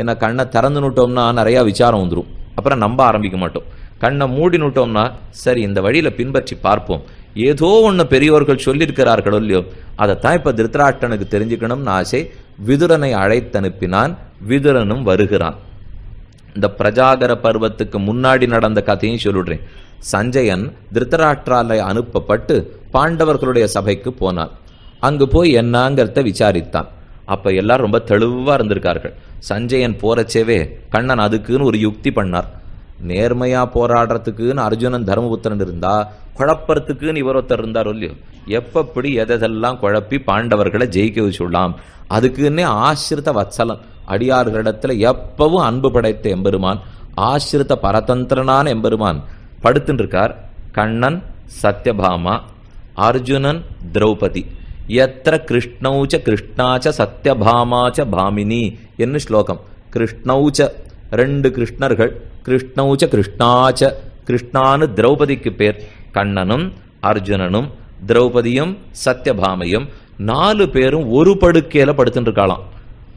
ஏன்னா கண்ணை திறந்து நுட்டோம்னா நிறையா விசாரம் வந்துடும் அப்புறம் நம்ப ஆரம்பிக்க மாட்டோம். கண்ணை மூடி நுட்டோம்னா சரி இந்த வழியில் பின்பற்றி பார்ப்போம். ஏதோ ஒன்று பெரியோர்கள் சொல்லியிருக்கிறார்களோ இல்லையோ அதைத்தான் இப்போ திருத்தராட்டனுக்கு தெரிஞ்சுக்கணும்னு ஆசை. விதுரனை அழைத்தனுப்பினான் விதுரனும் வருகிறான். இந்த பிரஜாகர பருவத்துக்கு முன்னாடி நடந்த கதையும் சொல்லிடுறேன் சஞ்சயன் திருத்தராஷ்டிரால அனுப்பப்பட்டு பாண்டவர்களுடைய சபைக்கு போனான். அங்கு போய் என்னங்கிறத விசாரித்தான். அப்போ எல்லாரும் ரொம்ப தெளிவாக இருந்திருக்கார்கள். சஞ்சயன் போறச்சேவே கண்ணன் அதுக்குன்னு ஒரு யுக்தி பண்ணார். நேர்மையா போராடுறதுக்குன்னு அர்ஜுனன் தர்மபுத்திரன் இருந்தா குழப்பறதுக்குன்னு இவர் ஒருத்தர் இருந்தார் இல்லையோ. எப்பப்படி எதெல்லாம் குழப்பி பாண்டவர்களை ஜெயிக்க வச்சுடலாம். அதுக்குன்னே ஆசிரித வத்சலம் அடியார்களிடத்துல எப்பவும் அன்பு படைத்த எம்பெருமான் ஆசிரித பரதந்திரனான எம்பெருமான் படுத்துட்டு இருக்கார் கண்ணன் சத்யபாமா அர்ஜுனன் திரௌபதி. எத்திர கிருஷ்ணௌச்ச கிருஷ்ணாச்ச சத்யபாமாச்ச பாமினி என்ன ஸ்லோகம் கிருஷ்ணௌச்ச ரெண்டு கிருஷ்ணர்கள் கிருஷ்ணௌச்ச கிருஷ்ணாச்ச கிருஷ்ணான்னு திரௌபதிக்கு பேர் கண்ணனும் அர்ஜுனனும் திரௌபதியும் சத்யபாமையும் நாலு பேரும் ஒரு படுக்கையில படுத்துட்டு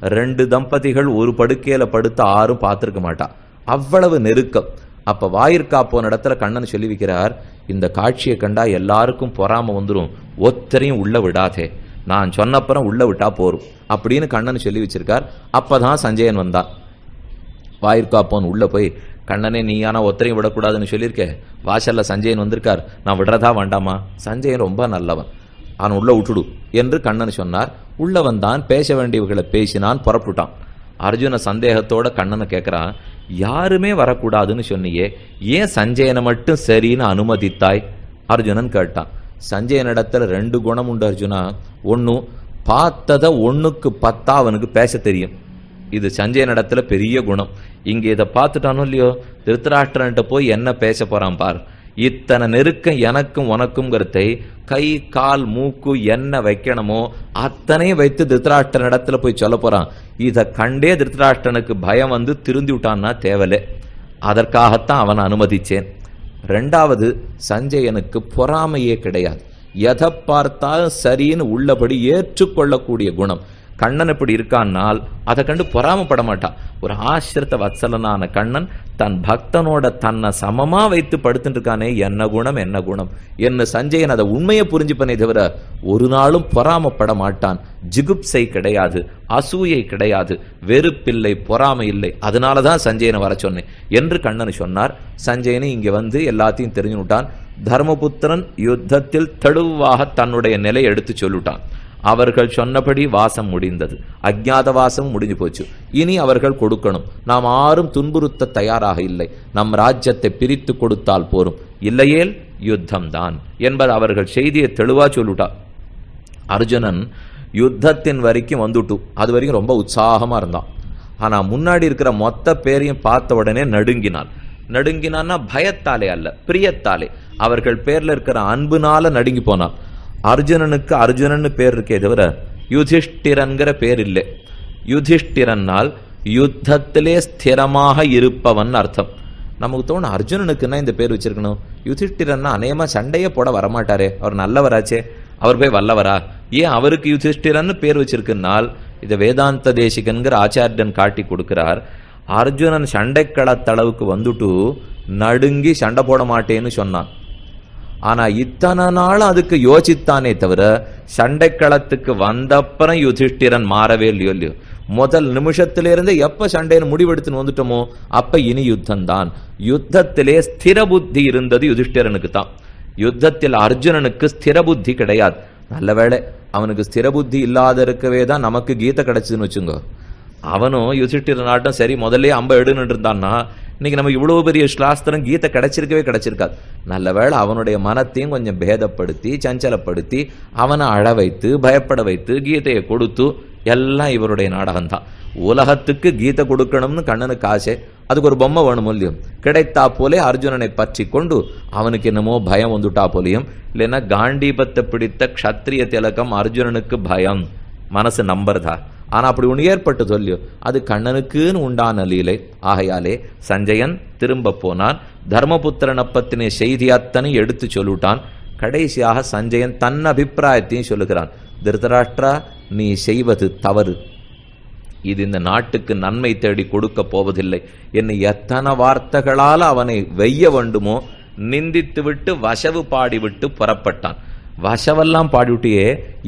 ரெண்டு தம்பதிகள் ஒரு படுக்கையில படுத்து ஆறும் பார்த்துருக்க மாட்டா அவ்வளவு நெருக்கம் அப்ப வாயிற்காப்போன இடத்துல கண்ணன் சொல்லி வைக்கிறார் இந்த காட்சியை கண்டா எல்லாருக்கும் பொறாம வந்துடும் ஒத்தரையும் உள்ள விடாதே. நான் சொன்னப்புறம் உள்ள விட்டா போரும். அப்படின்னு கண்ணன் சொல்லி வச்சிருக்கார். அப்பதான் சஞ்சயன் வந்தான். வாயிற்காப்போன் உள்ள போய் கண்ணனே நீயானா ஒத்தரையும் விடக்கூடாதுன்னு சொல்லியிருக்கே. வாசல்ல சஞ்சயன் வந்திருக்கார். நான் விடுறதா வேண்டாமா? சஞ்சயன் ரொம்ப நல்லவன். அவன் உள்ள விட்டுடு என்று கண்ணன் சொன்னார். உள்ள வந்தான் பேச வேண்டியவர்களை பேசினான் புறப்பட்டான். அர்ஜுன சந்தேகத்தோட கண்ணனை கேட்கறான் யாருமே வரக்கூடாதுன்னு சொன்னியே ஏன் சஞ்சயனை மட்டும் சரின்னு அனுமதித்தாய்? அர்ஜுனன் கேட்டான். சஞ்சயன் இடத்துல ரெண்டு குணம் உண்டு அர்ஜுனா. ஒன்னு பார்த்தத ஒண்ணுக்கு பத்தா அவனுக்கு பேச தெரியும். இது சஞ்சயனிடத்துல பெரிய குணம். இங்க இதை பார்த்துட்டானோ இல்லையோ? திருத்தராஷ்டிரன்ட்ட போய் என்ன பேச போறான் பார். இத்தனை நெருக்கம் எனக்கும் உனக்குங்கிறதை கை கால் மூக்கு என்ன வைக்கணுமோ அத்தனையும் வைத்து திருத்தராஷ்டன் இடத்துல போய் சொல்ல போறான். இதை கண்டே திருத்தராஷ்டனுக்கு பயம் வந்து திருந்தி விட்டான்னா தேவலே அதற்காகத்தான் அவனை அனுமதிச்சேன். ரெண்டாவது சஞ்சயனுக்கு பொறாமையே கிடையாது. எதை பார்த்தாலும் சரின்னு உள்ளபடி ஏற்றுக்கொள்ளக்கூடிய குணம். கண்ணன் இப்படி இருக்கான்னால் அதை கண்டு பொறாமப்பட மாட்டான் ஒரு ஆசிரித்த வத்சலனான கண்ணன் தன் பக்தனோட தன்னை சமமா வைத்து படுத்துட்டு இருக்கானே என்ன குணம் என்ன குணம்? என்ன சஞ்சயன் அதை உண்மையை புரிஞ்சுப்பனே தவிர ஒரு நாளும் பொறாமப்பட மாட்டான் ஜிகுப்சை கிடையாது அசூயை கிடையாது வெறுப்பில்லை பொறாமை இல்லை. அதனாலதான் சஞ்சயனை வர சொன்னேன் என்று கண்ணன் சொன்னார். சஞ்சயனை இங்கே வந்து எல்லாத்தையும் தெரிஞ்சுட்டான் தர்மபுத்திரன் யுத்தத்தில் தெளிவாக தன்னுடைய நிலையை எடுத்து சொல்லிட்டான். அவர்கள் சொன்னபடி வாசம் முடிந்தது. அஜ்ஞாத வாசம் முடிஞ்சு போச்சு. இனி அவர்கள் கொடுக்கணும். நாம் ஆரும் துன்புறுத்த தயாராக இல்லை. நம் ராஜ்யத்தை பிரித்து கொடுத்தால் போரும். இல்லையேல் யுத்தம் தான் என்பது அவர்கள் செய்தியை தெளிவா சொல்லிட்டா. அர்ஜுனன் யுத்தத்தின் வரைக்கும் வந்துட்டு. அது வரைக்கும் ரொம்ப உற்சாகமா இருந்தான். ஆனா முன்னாடி இருக்கிற மொத்த பேரையும் பார்த்த உடனே நடுங்கினான். நடுங்கினான்னா பயத்தாலே அல்ல பிரியத்தாலே. அவர்கள் பேர்ல இருக்கிற அன்புனால நடுங்கி போனான். அர்ஜுனனுக்கு அர்ஜுனன்னு பேர் இருக்கே தவிர யுதிஷ்டிரன்கிற பேர் இல்லை. யுதிஷ்டிரன்னால் யுத்தத்திலே ஸ்திரமாக இருப்பவன் அர்த்தம். நமக்கு தோணும் அர்ஜுனனுக்குன்னா இந்த பேர் வச்சிருக்கணும். யுதிஷ்டிரன்னா அநேகமா சண்டையே போட வரமாட்டாரே. அவர் நல்லவராச்சே. அவர் போய் வல்லவரா? ஏன் அவருக்கு யுதிஷ்டிரன்னு பேர் வச்சிருக்குன்னால் இதை வேதாந்த தேசிகன்கிற ஆச்சாரியன் காட்டி கொடுக்கிறார். அர்ஜுனன் சண்டைக்களத்தளவுக்கு வந்துட்டு நடுங்கி சண்டை போட மாட்டேன்னு சொன்னான். ஆனா இத்தனை நாள் அதுக்கு யோசித்தானே தவிர சண்டைக்களத்துக்கு வந்தப்புறம் யுதிஷ்டிரன் மாறவே இல்லையோ இல்லையோ? முதல் நிமிஷத்திலிருந்து எப்ப சண்டைன்னு முடிவெடுத்துன்னு வந்துட்டோமோ அப்ப இனி யுத்தம் தான் யுத்தத்திலே ஸ்திர புத்தி இருந்தது யுதிஷ்டிரனுக்கு தான். யுத்தத்தில் அர்ஜுனனுக்கு ஸ்திர புத்தி கிடையாது. நல்ல வேளை அவனுக்கு ஸ்திர புத்தி இல்லாத இருக்கவே தான் நமக்கு கீதை கிடைச்சதுன்னு வச்சுங்க. அவனும் யுதிஷ்டிரன் ஆட்டம் சரி முதல்ல அம்ப எடுன்னு இருந்தான்னா இன்னைக்கு நமக்கு இவ்வளவு பெரிய ஸ்லாஸ்திரம் கீதை கிடைச்சிருக்கவே கிடைச்சிருக்காது. நல்ல வேளை அவனுடைய மனத்தையும் கொஞ்சம் பேதப்படுத்தி சஞ்சலப்படுத்தி அவனை அழ வைத்து பயப்பட வைத்து கீதையை கொடுத்து எல்லாம் இவருடைய நாடகம்தான். உலகத்துக்கு கீதை கொடுக்கணும்னு கண்ணனுக்கு ஆசை. அதுக்கு ஒரு பொம்மை வேணும் இல்லையும். கிடைத்தா போலே அர்ஜுனனை பற்றி கொண்டு அவனுக்கு என்னமோ பயம் வந்துட்டா போலையும். இல்லைன்னா காண்டீபத்தை பிடித்த க்ஷத்ரிய திலகம் அர்ஜுனனுக்கு பயம். மனசு நம்புறதா? ஆனால் அப்படி ஒன்று ஏற்பட்டு சொல்லியோ அது கண்ணனுக்குன்னு உண்டான லீலை. ஆகையாலே சஞ்சயன் திரும்ப போனான். தர்மபுத்திரனை பத்தின செய்தி அத்தனை எடுத்து சொல்லிட்டான் கடைசியாக சஞ்சயன் தன் அபிப்பிராயத்தையும் சொல்லுகிறான். திருதராஷ்டிரா நீ செய்வது தவறு. இது இந்த நாட்டுக்கு நன்மை தேடி கொடுக்க போவதில்லை. என்னை எத்தனை வார்த்தைகளால் அவனை வெய்ய வேண்டுமோ நிந்தித்து விட்டு வசவு பாடிவிட்டு புறப்பட்டான். வசவெல்லாம் பாடிவிட்டியே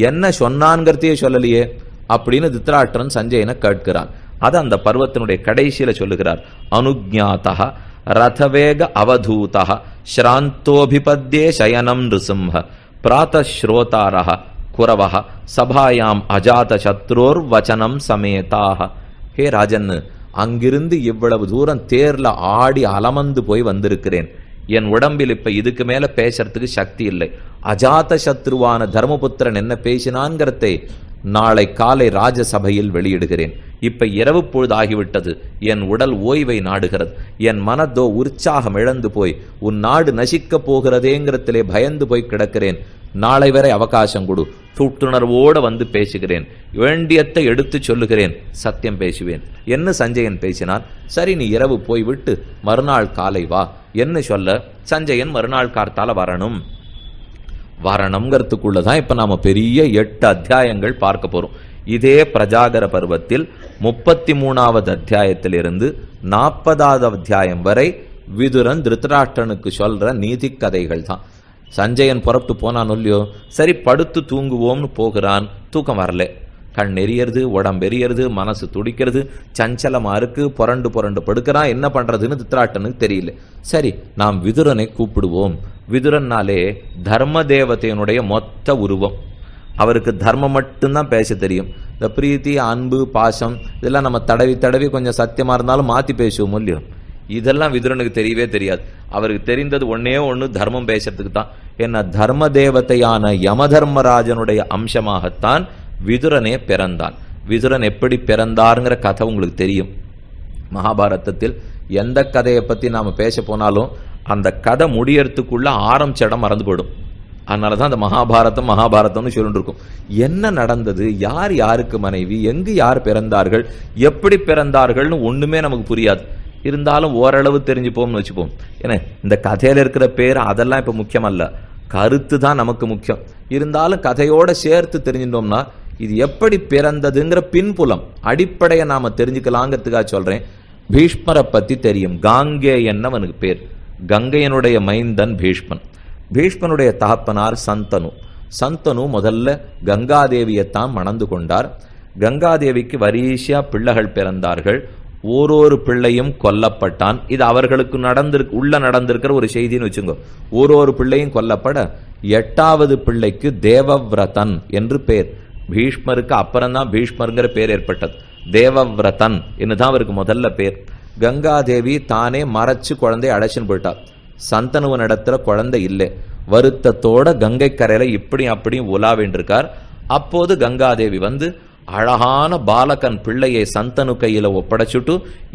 என்ன சொன்னான்ங்கிறதையே சொல்லலையே? அப்படின்னு திருத்தராஷ்டிரன் சஞ்சயனை கேட்கிறான். அது அந்த பர்வத்தினுடைய கடைசியில சொல்லுகிறார். அனுஜாத்தா ரதவேக அவதூதா ஸ்ராந்தோபிபத்யே சயனம் நிருசிம்ஹ பிராத்தஸ்ரோதாரः குரவः சபாயாம் அஜாத சத்ரோர் வச்சனம் சமேதாக ஹே ராஜன் அங்கிருந்து இவ்வளவு தூரம் தேர்ல ஆடி அலமந்து போய் வந்திருக்கிறேன். என் உடம்பில் இப்ப இதுக்கு மேல பேசுறதுக்கு சக்தி இல்லை. அஜாத சத்ருவான தர்மபுத்திரன் என்ன பேசினான்கிறதை நாளை காலை ராஜசபையில் வெளியிடுகிறேன். இப்ப இரவு பொழுது ஆகிவிட்டது என் உடல் ஓய்வை நாடுகிறது. என் மனதோ உற்சாகம் இழந்து போய் உன் நாடு நசிக்கப் போகிறதேங்கிறதிலே பயந்து போய் கிடக்கிறேன். நாளை வரை அவகாசம் கொடு. துட்டுணர்வோட வந்து பேசுகிறேன். வேண்டியத்தை எடுத்து சொல்லுகிறேன். சத்தியம் பேசுவேன். என்ன சஞ்சயன் பேசினான் சரி நீ இரவு போய்விட்டு மறுநாள் காலை வா. என்ன சொல்ல? சஞ்சயன் மறுநாள் கார்த்தால வரணும். வரணுங்கிறதுக்குள்ள தான் இப்போ நாம் பெரிய எட்டு அத்தியாயங்கள் பார்க்க போகிறோம் இதே பிரஜாகர பருவத்தில் முப்பத்தி மூணாவது அத்தியாயத்திலிருந்து நாற்பதாவது அத்தியாயம் வரை விதுரன் திருத்தராஷ்டனுக்கு சொல்கிற நீதி கதைகள் தான். சஞ்சயன் புறப்பட்டு போனான் இல்லையோ? சரி படுத்து தூங்குவோம்னு போகிறான். தூக்கம் வரல. கண் எரியறது உடம்பு மனசு துடிக்கிறது சஞ்சலமாக இருக்குது புரண்டு புரண்டு படுக்கிறான் என்ன பண்ணுறதுன்னு திருத்தராட்டனுக்கு தெரியல. சரி நாம் விதுரனை கூப்பிடுவோம். விதுரன்னாலே தர்ம தேவதையினுடைய மொத்த உருவம். அவருக்கு தர்மம் மட்டும்தான் பேச தெரியும். இந்த பிரீத்தி அன்பு பாசம் இதெல்லாம் நம்ம தடவி தடவி கொஞ்சம் சத்தியமாக இருந்தாலும் மாற்றி பேசுவோம் இல்லையோ? இதெல்லாம் விதுரனுக்கு தெரியவே தெரியாது. அவருக்கு தெரிந்தது ஒன்னே ஒன்று தர்மம் பேசுறதுக்கு தான். என்ன தர்ம தேவதையான யம தர்மராஜனுடைய அம்சமாகத்தான் விதுரனே பிறந்தான். விதுரன் எப்படி பிறந்தாருங்கிற கதை உங்களுக்கு தெரியும். மகாபாரதத்தில் எந்த கதையை பற்றி நாம் பேச போனாலும் அந்த கதை முடியறதுக்குள்ள ஆரம்பிச்ச இடம் மறந்து போயிடும். அதனாலதான் அந்த மகாபாரதம் மகாபாரதம்னு சொல்லிட்டு இருக்கும். என்ன நடந்தது? யார் யாருக்கு மனைவி? எங்கு யார் பிறந்தார்கள்? எப்படி பிறந்தார்கள்னு ஒண்ணுமே நமக்கு புரியாது. இருந்தாலும் ஓரளவு தெரிஞ்சுப்போம்னு வச்சுப்போம். ஏன்னா இந்த கதையில இருக்கிற பேர் அதெல்லாம் இப்ப முக்கியம் அல்ல கருத்து தான் நமக்கு முக்கியம். இருந்தாலும் கதையோட சேர்த்து தெரிஞ்சிட்டோம்னா இது எப்படி பிறந்ததுங்கிற பின்புலம் அடிப்படையை நாம தெரிஞ்சுக்கலாங்கிறதுக்காக சொல்றேன். பீஷ்மரை பத்தி தெரியும். காங்கே என்னவனுக்கு பேர். கங்கையனுடைய மைந்தன் பீஷ்மன். பீஷ்மனுடைய தகப்பனார் சந்தனு. சந்தனு முதல்ல கங்காதேவியைத்தான் மணந்து கொண்டார். கங்காதேவிக்கு வரிசையா பிள்ளைகள் பிறந்தார்கள். ஓரொரு பிள்ளையும் கொல்லப்பட்டான். இது அவர்களுக்கு நடந்திருக்கு உள்ள நடந்திருக்கிற ஒரு செய்தின்னு வச்சுங்க. ஓரொரு பிள்ளையும் கொல்லப்பட எட்டாவது பிள்ளைக்கு தேவவிரதன் என்று பேர். பீஷ்மருக்கு அப்புறம்தான் பீஷ்மருங்கிற பேர் ஏற்பட்டது. தேவவிரதன் தான் அவருக்கு முதல்ல பேர். கங்காதேவி தானே மறைச்சு குழந்தைய அழைச்சின்னு போயிட்டாள் சந்தனுவன் இடத்துல குழந்தை இல்லை. வருத்தத்தோட கங்கை கரையில இப்படி அப்படியும் உலாவின்றிருக்கார் அப்போது கங்காதேவி வந்து அழகான பாலகன் பிள்ளையை சந்தனு கையில ஒப்படைச்சுட்டு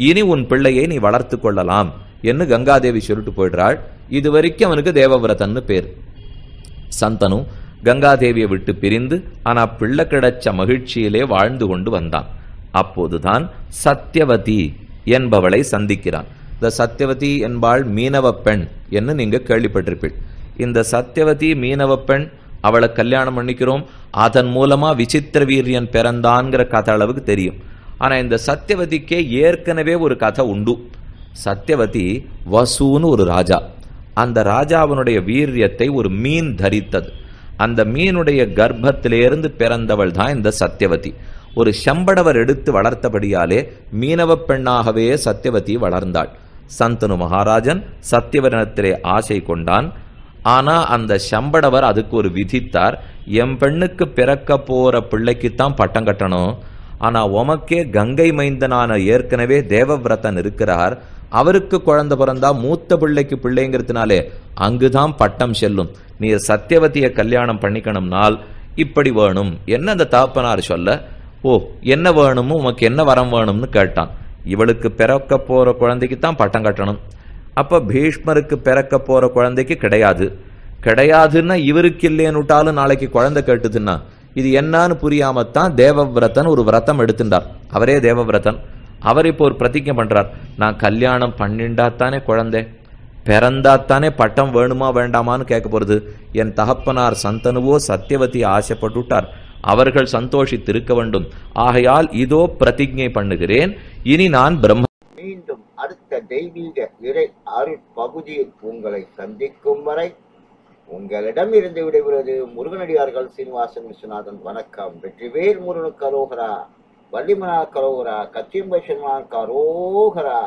இனி உன் பிள்ளையை நீ வளர்த்து கொள்ளலாம் என்று கங்காதேவி சொல்லிட்டு போயிடுறாள். இது வரைக்கும் அவனுக்கு தேவவிரதன்னு பேர். சந்தனு கங்காதேவியை விட்டு பிரிந்து ஆனா பிள்ளை கிடைச்ச மகிழ்ச்சியிலே வாழ்ந்து கொண்டு வந்தான். அப்போதுதான் சத்யவதி என்பவளை சந்திக்கிறான். இந்த சத்யவதி என்பாள் மீனவ பெண் என்று நீங்கள் கேள்விப்பட்டிருப்பீள் இந்த சத்யவதி மீனவ பெண் அவளை கல்யாணம் பண்ணிக்கிறோம் அதன் மூலமா விசித்திர வீரியன் பிறந்தான்ங்கிற கதை அளவுக்கு தெரியும். ஆனால் இந்த சத்யவதிக்கே ஏற்கனவே ஒரு கதை உண்டு. சத்யவதி வசூன்னு ஒரு ராஜா. அந்த ராஜாவினுடைய வீரியத்தை ஒரு மீன் தரித்தது. அந்த மீனுடைய கர்ப்பத்திலிருந்து பிறந்தவள் தான் இந்த சத்யவதி. ஒரு செம்படவர் எடுத்து வளர்த்தபடியாலே மீனவ பெண்ணாகவே சத்தியவதி வளர்ந்தாள். சந்தனு மகாராஜன் சத்தியவரணத்திலே ஆசை கொண்டான். ஆனா அந்த செம்படவர் அதுக்கு ஒரு விதித்தார். என் பெண்ணுக்கு பிறக்க போற பிள்ளைக்குத்தான் பட்டம் கட்டணும். ஆனா உமக்கே கங்கை மைந்தனான ஏற்கனவே தேவவிரதன் இருக்கிறார். அவருக்கு குழந்தை பிறந்தா மூத்த பிள்ளைக்கு பிள்ளைங்கிறதுனாலே அங்குதான் பட்டம் செல்லும். நீ சத்தியவதியை கல்யாணம் பண்ணிக்கணும்னால் இப்படி வேணும். என்ன அந்த தாப்பனார் சொல்ல? ஓ என்ன வேணுமோ உமக்கு என்ன வரம் வேணும்னு கேட்டான். இவளுக்கு பிறக்க போகிற குழந்தைக்கு தான் பட்டம் கட்டணும். அப்போ பீஷ்மருக்கு பிறக்க போகிற குழந்தைக்கு கிடையாது. கிடையாதுன்னா இவருக்கு இல்லைன்னுட்டாலும் நாளைக்கு குழந்தை கேட்டுதுன்னா இது என்னன்னு புரியாமத்தான் தேவவிரதன் ஒரு விரதம் எடுத்துட்டார். அவரே தேவவிரதன். அவர் இப்போ ஒரு பிரதிஜை பண்ணுறார் நான் கல்யாணம் பண்ணிண்டாத்தானே குழந்தை? பிறந்தாத்தானே பட்டம் வேணுமா வேண்டாமான்னு கேட்க போகிறது என் தகப்பனார் சந்தனுவோ சத்தியவதி ஆசைப்பட்டுட்டார் அவர்கள் சந்தோஷித்திருக்க வேண்டும். ஆகையால் இதோ பிரதிஜை பண்ணுகிறேன். இனி நான் பிரம்ம மீண்டும் அடுத்த தெய்வீக இறை அருள் பகுதியில் உங்களை சந்திக்கும் வரை உங்களிடம் இருந்து விடைபெறுவது முருகனடியார்கள் சீனிவாசன் விஸ்வநாதன். வணக்கம். வெற்றிவேல் முருகனுக்கு அரோகரா வள்ளிமனா கரோகரா கச்சியம்பை கரோகரா.